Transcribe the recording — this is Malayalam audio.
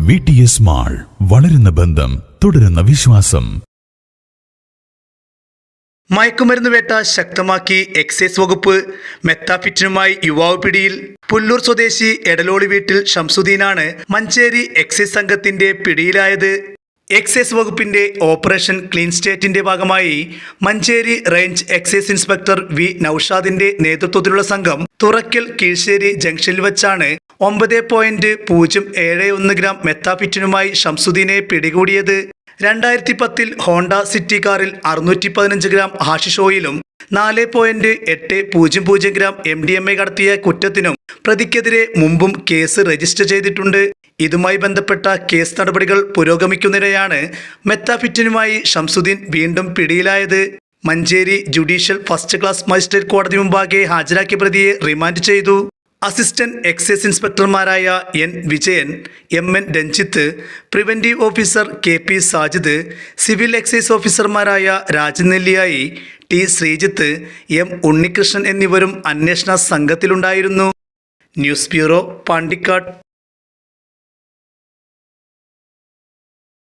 വി ടി എസ് മാൾ വളരുന്ന ബന്ധം തുടരുന്ന വിശ്വാസം. മയക്കുമരുന്ന് വേട്ട ശക്തമാക്കി എക്സൈസ് വകുപ്പ്. മെത്താഫിറ്റിനുമായി യുവാവ് പിടിയിൽ. പുല്ലൂർ സ്വദേശി എടലോളി വീട്ടിൽ ഷംസുദ്ദീനാണ് മഞ്ചേരി എക്സൈസ് സംഘത്തിന്റെ പിടിയിലായത്. എക്സൈസ് വകുപ്പിന്റെ ഓപ്പറേഷൻ ക്ലീൻ സ്റ്റേറ്റിന്റെ ഭാഗമായി Manjeri range excise inspector V നൌഷാദിന്റെ നേതൃത്വത്തിലുള്ള സംഘം തുറക്കൽ കീഴ്ശേരി ജംഗ്ഷനിൽ വെച്ചാണ് ഒമ്പത് പോയിന്റ് പൂജ്യം ഏഴ് ഒന്ന് ഗ്രാം മെത്താഫിറ്റിനുമായി ഷംസുദ്ദീനെ പിടികൂടിയത്. രണ്ടായിരത്തി പത്തിൽ ഹോണ്ട സിറ്റി കാറിൽ അറുന്നൂറ്റി പതിനഞ്ച് ഗ്രാം ഹാഷിഷോയിലും നാല് പോയിന്റ് എട്ട് പൂജ്യം പൂജ്യം gram M D M A കടത്തിയ കുറ്റത്തിനും പ്രതിക്കെതിരെ മുമ്പും കേസ് രജിസ്റ്റർ ചെയ്തിട്ടുണ്ട്. ഇതുമായി ബന്ധപ്പെട്ട കേസ് നടപടികൾ പുരോഗമിക്കുന്നതിനെയാണ് മെത്താഫിറ്റിനുമായി ഷംസുദ്ദീൻ വീണ്ടും പിടിയിലായത്. Manjeri judicial first class magistrate കോടതി മുമ്പാകെ ഹാജരാക്കിയ പ്രതിയെ റിമാൻഡ് ചെയ്തു. Assistant excise ഇൻസ്പെക്ടർമാരായ N Vijayan M N Ranjith preventive officer K P Sajid civil excise ഓഫീസർമാരായ രാജനെല്ലിയായി ടി ശ്രീജിത്ത് എം ഉണ്ണികൃഷ്ണൻ എന്നിവരും അന്വേഷണ സംഘത്തിലുണ്ടായിരുന്നു. News bureau Pandikkad.